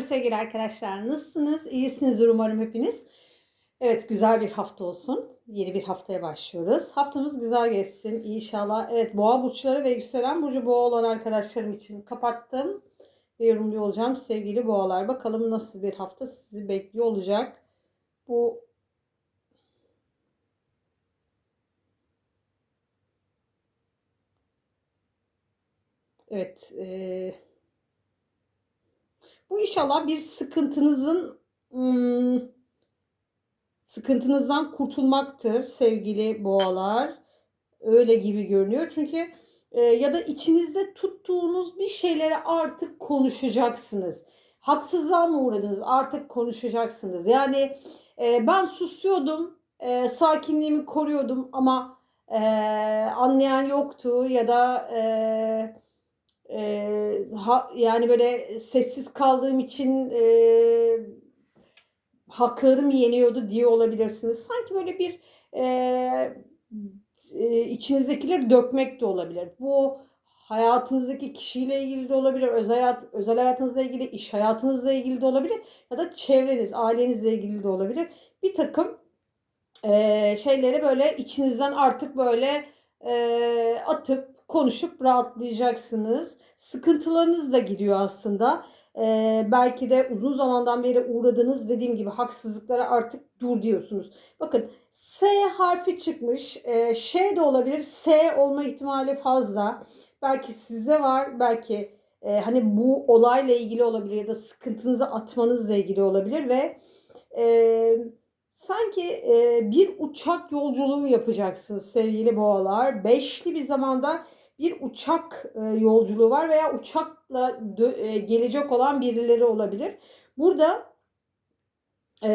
Sevgili arkadaşlar nasılsınız? İyisinizdir umarım hepiniz. Evet güzel bir hafta olsun. Yeni bir haftaya başlıyoruz. Haftamız güzel geçsin inşallah. Evet boğa burçları ve yükselen burcu boğa olan arkadaşlarım için kapattım. Ve yorumluyor olacağım sevgili boğalar. Bakalım nasıl bir hafta sizi bekliyor olacak. Bu Evet. eee bu inşallah bir sıkıntınızın hmm, sıkıntınızdan kurtulmaktır sevgili boğalar. Öyle gibi görünüyor. Çünkü e, ya da içinizde tuttuğunuz bir şeylere artık konuşacaksınız. Haksızlığa mı uğradınız? Artık konuşacaksınız. Yani e, ben susuyordum, e, sakinliğimi koruyordum ama e, anlayan yoktu ya da e, e, ha, yani böyle sessiz kaldığım için e, haklarım yeniyordu diye olabilirsiniz. Sanki böyle bir e, e, içinizdekileri dökmek de olabilir. Bu hayatınızdaki kişiyle ilgili de olabilir, özel, hayat, özel hayatınızla ilgili, iş hayatınızla ilgili de olabilir ya da çevreniz, ailenizle ilgili de olabilir. Bir takım e, şeyleri böyle içinizden artık böyle e, atıp konuşup rahatlayacaksınız. Sıkıntılarınız da gidiyor aslında. Ee, belki de uzun zamandan beri uğradığınız dediğim gibi haksızlıklara artık dur diyorsunuz. Bakın S harfi çıkmış. Ee, Ş de olabilir. S olma ihtimali fazla. Belki size var. Belki e, hani bu olayla ilgili olabilir ya da sıkıntınızı atmanızla ilgili olabilir ve e, sanki e, bir uçak yolculuğu yapacaksınız sevgili boğalar. Beşli bir zamanda bir uçak e, yolculuğu var veya uçakla e, gelecek olan birileri olabilir. Burada e,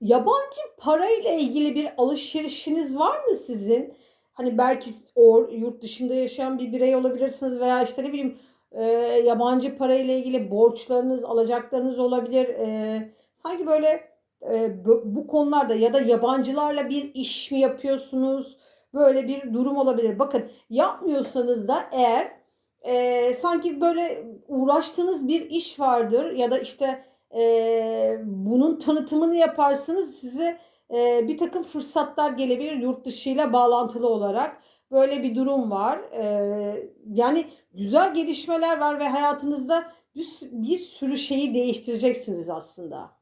yabancı parayla ilgili bir alışverişiniz var mı sizin? Hani belki o yurt dışında yaşayan bir birey olabilirsiniz veya işte ne bileyim e, yabancı parayla ilgili borçlarınız, alacaklarınız olabilir. E, sanki böyle e, bu konularda ya da yabancılarla bir iş mi yapıyorsunuz? Böyle bir durum olabilir. Bakın yapmıyorsanız da eğer e, sanki böyle uğraştığınız bir iş vardır ya da işte e, bunun tanıtımını yaparsınız size e, bir takım fırsatlar gelebilir yurt dışıyla bağlantılı olarak. Böyle bir durum var. E, yani güzel gelişmeler var ve hayatınızda bir, bir sürü şeyi değiştireceksiniz aslında.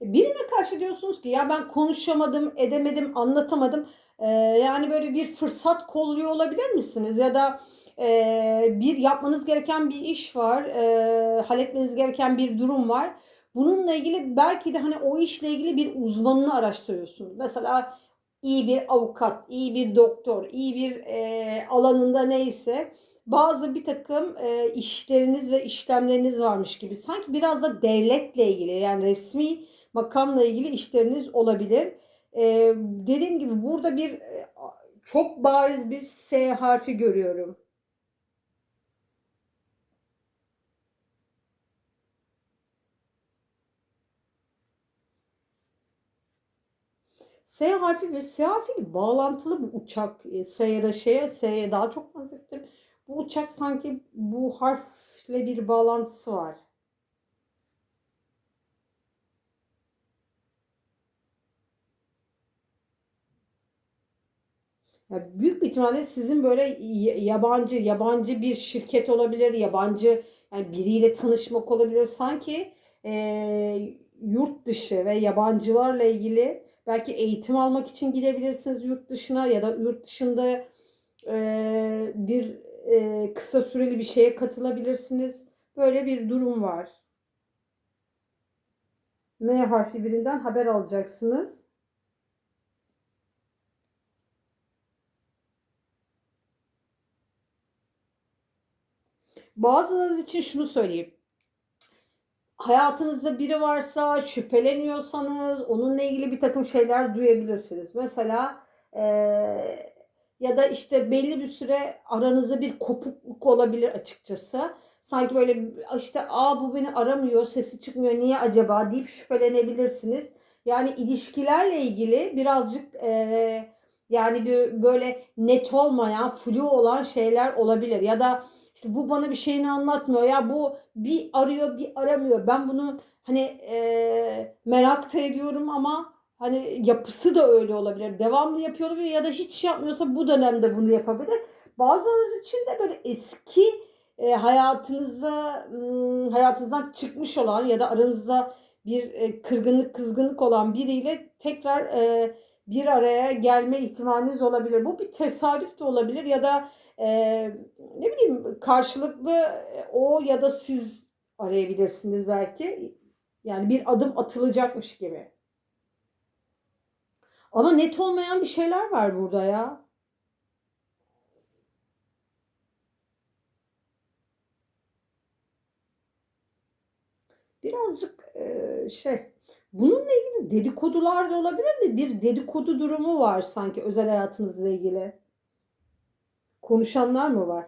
Birine karşı diyorsunuz ki ya ben konuşamadım, edemedim, anlatamadım. Ee, yani böyle bir fırsat kolluyor olabilir misiniz? Ya da e, bir yapmanız gereken bir iş var, e, halletmeniz gereken bir durum var. Bununla ilgili belki de hani o işle ilgili bir uzmanını araştırıyorsunuz. Mesela iyi bir avukat, iyi bir doktor, iyi bir e, alanında neyse bazı bir takım e, işleriniz ve işlemleriniz varmış gibi. Sanki biraz da devletle ilgili yani resmi makamla ilgili işleriniz olabilir. Ee, dediğim gibi burada bir e, çok bariz bir S harfi görüyorum. S harfi ve S harfi bağlantılı bir uçak. E, S ya şeye, S'ye daha çok benzettim. Bu uçak sanki bu harfle bir bağlantısı var. Ya büyük bir ihtimalle sizin böyle yabancı yabancı bir şirket olabilir, yabancı yani biriyle tanışmak olabilir. Sanki e, yurt dışı ve yabancılarla ilgili belki eğitim almak için gidebilirsiniz yurt dışına ya da yurt dışında e, bir e, kısa süreli bir şeye katılabilirsiniz. Böyle bir durum var. M harfi birinden haber alacaksınız. Bazılarınız için şunu söyleyeyim. Hayatınızda biri varsa şüpheleniyorsanız onunla ilgili bir takım şeyler duyabilirsiniz. Mesela e, ya da işte belli bir süre aranızda bir kopukluk olabilir açıkçası. Sanki böyle işte aa bu beni aramıyor, sesi çıkmıyor, niye acaba deyip şüphelenebilirsiniz. Yani ilişkilerle ilgili birazcık e, yani bir böyle net olmayan, flu olan şeyler olabilir. Ya da işte bu bana bir şeyini anlatmıyor. Ya bu bir arıyor, bir aramıyor. Ben bunu hani e, merak da ediyorum ama hani yapısı da öyle olabilir. Devamlı yapıyor olabilir ya da hiç yapmıyorsa bu dönemde bunu yapabilir. Bazılarınız için de böyle eski e, hayatınıza hayatınızdan çıkmış olan ya da aranızda bir e, kırgınlık, kızgınlık olan biriyle tekrar e, bir araya gelme ihtimaliniz olabilir. Bu bir tesadüf de olabilir ya da e, ne bileyim karşılıklı e, o ya da siz arayabilirsiniz belki. Yani bir adım atılacakmış gibi. Ama net olmayan bir şeyler var burada ya. Birazcık e, şey bununla ilgili dedikodular da olabilir de bir dedikodu durumu var sanki özel hayatınızla ilgili. Konuşanlar mı var?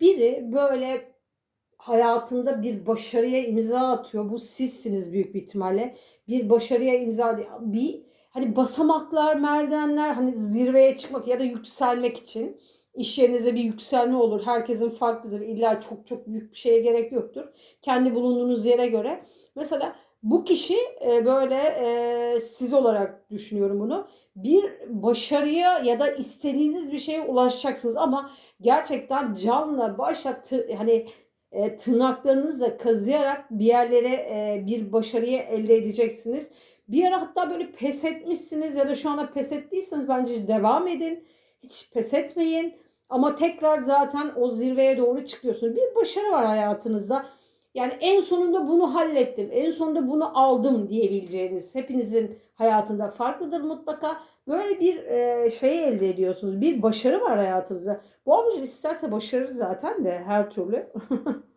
Biri böyle hayatında bir başarıya imza atıyor. Bu sizsiniz büyük bir ihtimalle. Bir başarıya imza bir hani basamaklar, merdivenler hani zirveye çıkmak ya da yükselmek için iş yerinize bir yükselme olur. Herkesin farklıdır. İlla çok çok büyük bir şeye gerek yoktur. Kendi bulunduğunuz yere göre. Mesela bu kişi e, böyle e, siz olarak düşünüyorum bunu. Bir başarıya ya da istediğiniz bir şeye ulaşacaksınız ama gerçekten canla başla hani e, tırnaklarınızla kazıyarak bir yerlere e, bir başarıyı elde edeceksiniz. Bir ara hatta böyle pes etmişsiniz ya da şu anda pes ettiyseniz bence devam edin. Hiç pes etmeyin. Ama tekrar zaten o zirveye doğru çıkıyorsunuz. Bir başarı var hayatınızda. Yani en sonunda bunu hallettim. En sonunda bunu aldım diyebileceğiniz hepinizin hayatında farklıdır mutlaka. Böyle bir e, şey elde ediyorsunuz. Bir başarı var hayatınızda. Bu abici isterse başarır zaten de her türlü.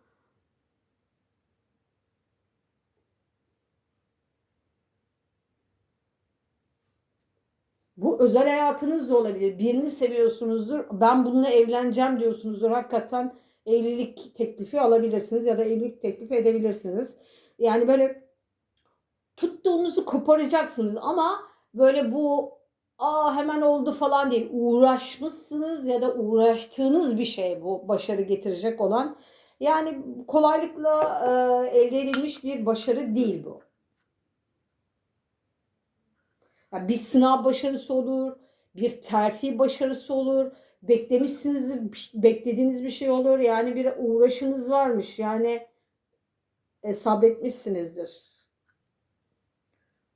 Bu özel hayatınız da olabilir. Birini seviyorsunuzdur. Ben bununla evleneceğim diyorsunuzdur. Hakikaten evlilik teklifi alabilirsiniz ya da evlilik teklifi edebilirsiniz. Yani böyle tuttuğunuzu koparacaksınız ama böyle bu aa hemen oldu falan değil. Uğraşmışsınız ya da uğraştığınız bir şey bu başarı getirecek olan. Yani kolaylıkla e, elde edilmiş bir başarı değil bu. Yani bir sınav başarısı olur, bir terfi başarısı olur, beklemişsinizdir, beklediğiniz bir şey olur. Yani bir uğraşınız varmış. Yani e, sabretmişsinizdir.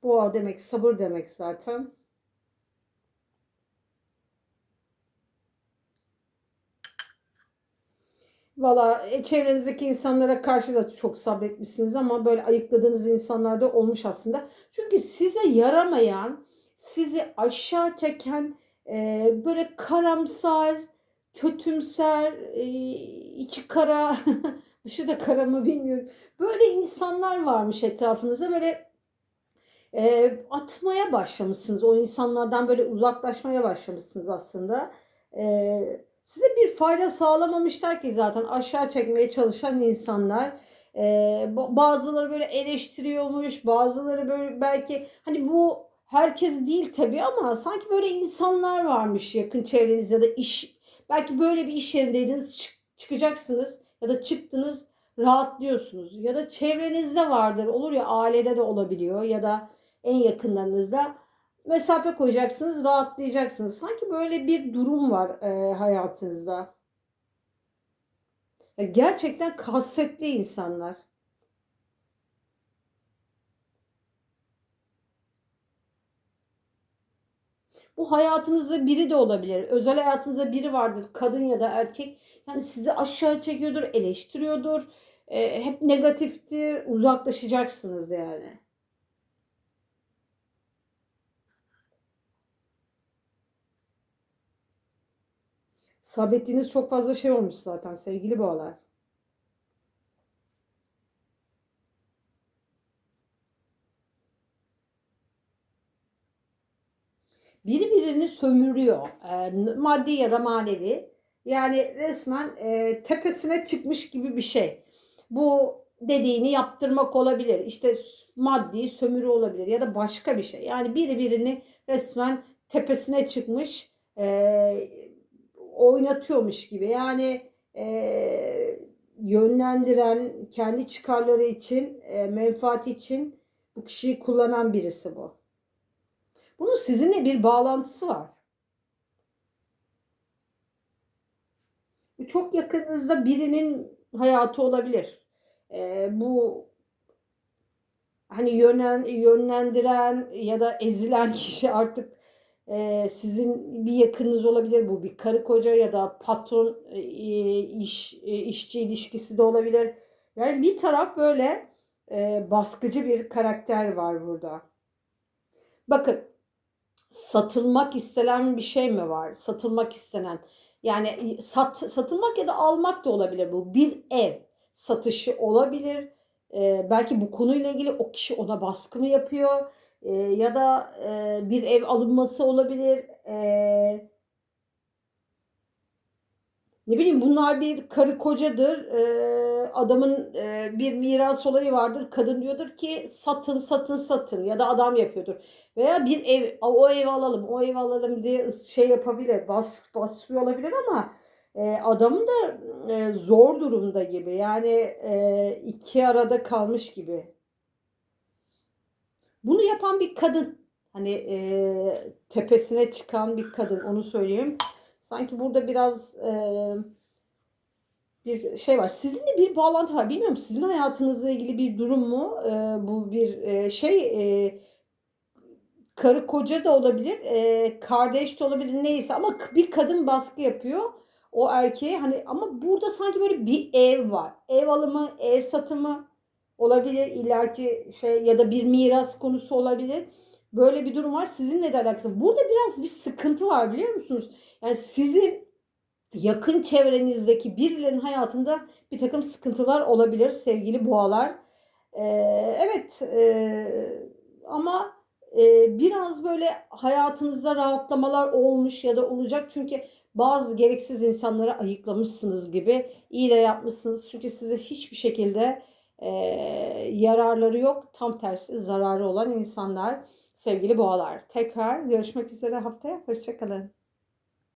Boğa demek sabır demek zaten. Valla e, çevrenizdeki insanlara karşı da çok sabretmişsiniz ama böyle ayıkladığınız insanlar da olmuş aslında. Çünkü size yaramayan, sizi aşağı çeken, e, böyle karamsar, kötümser, e, içi kara, dışı da kara mı bilmiyorum. Böyle insanlar varmış etrafınızda böyle e, atmaya başlamışsınız. O insanlardan böyle uzaklaşmaya başlamışsınız aslında. E, size bir fayda sağlamamışlar ki zaten aşağı çekmeye çalışan insanlar. E, bazıları böyle eleştiriyormuş, bazıları böyle belki hani bu herkes değil tabii ama sanki böyle insanlar varmış yakın çevrenizde ya da iş belki böyle bir iş yerindeydiniz çık, çıkacaksınız ya da çıktınız rahatlıyorsunuz. Ya da çevrenizde vardır olur ya ailede de olabiliyor ya da en yakınlarınızda mesafe koyacaksınız rahatlayacaksınız. Sanki böyle bir durum var e, hayatınızda. Ya gerçekten kasvetli insanlar Bu hayatınızda biri de olabilir. Özel hayatınızda biri vardır. Kadın ya da erkek. Yani sizi aşağı çekiyordur, eleştiriyordur. E, hep negatiftir. Uzaklaşacaksınız yani. Sabrettiğiniz çok fazla şey olmuş zaten sevgili boğalar. Biri birini sömürüyor. E, maddi ya da manevi. Yani resmen e, tepesine çıkmış gibi bir şey. Bu dediğini yaptırmak olabilir. İşte maddi sömürü olabilir ya da başka bir şey. Yani biri birini resmen tepesine çıkmış e, oynatıyormuş gibi. Yani yönlendiren, kendi çıkarları için, e, menfaati için bu kişiyi kullanan birisi bu. Bunun sizinle bir bağlantısı var. Çok yakınınızda birinin hayatı olabilir. E, bu hani yönen, yönlendiren ya da ezilen kişi artık e, sizin bir yakınınız olabilir. Bu bir karı koca ya da patron e, iş e, işçi ilişkisi de olabilir. Yani bir taraf böyle e, baskıcı bir karakter var burada. Bakın satılmak istenen bir şey mi var? Satılmak istenen. Yani sat, satılmak ya da almak da olabilir bu. Bir ev satışı olabilir. E, belki bu konuyla ilgili o kişi ona baskı mı yapıyor? E, ya da e, bir ev alınması olabilir. E, ne bileyim bunlar bir karı kocadır. E, adamın e, bir miras olayı vardır. Kadın diyordur ki satın satın satın ya da adam yapıyordur. Veya bir ev o ev alalım o ev alalım diye şey yapabilir. Bas, basıyor olabilir ama e, adamın da e, zor durumda gibi. Yani e, iki arada kalmış gibi. Bunu yapan bir kadın. Hani e, tepesine çıkan bir kadın onu söyleyeyim. Sanki burada biraz e, bir şey var. Sizinle bir bağlantı var. Bilmiyorum sizin hayatınızla ilgili bir durum mu? E, bu bir e, şey e, karı koca da olabilir, e, kardeş de olabilir neyse ama bir kadın baskı yapıyor o erkeğe hani ama burada sanki böyle bir ev var. Ev alımı, ev satımı olabilir illaki şey ya da bir miras konusu olabilir. Böyle bir durum var. Sizinle de alakası. Burada biraz bir sıkıntı var biliyor musunuz? Yani sizin yakın çevrenizdeki birilerinin hayatında bir takım sıkıntılar olabilir sevgili boğalar. Ee, evet e, ama e, biraz böyle hayatınızda rahatlamalar olmuş ya da olacak. Çünkü bazı gereksiz insanlara ayıklamışsınız gibi iyi de yapmışsınız. Çünkü size hiçbir şekilde e, yararları yok. Tam tersi zararı olan insanlar sevgili boğalar. Tekrar görüşmek üzere haftaya. Hoşçakalın.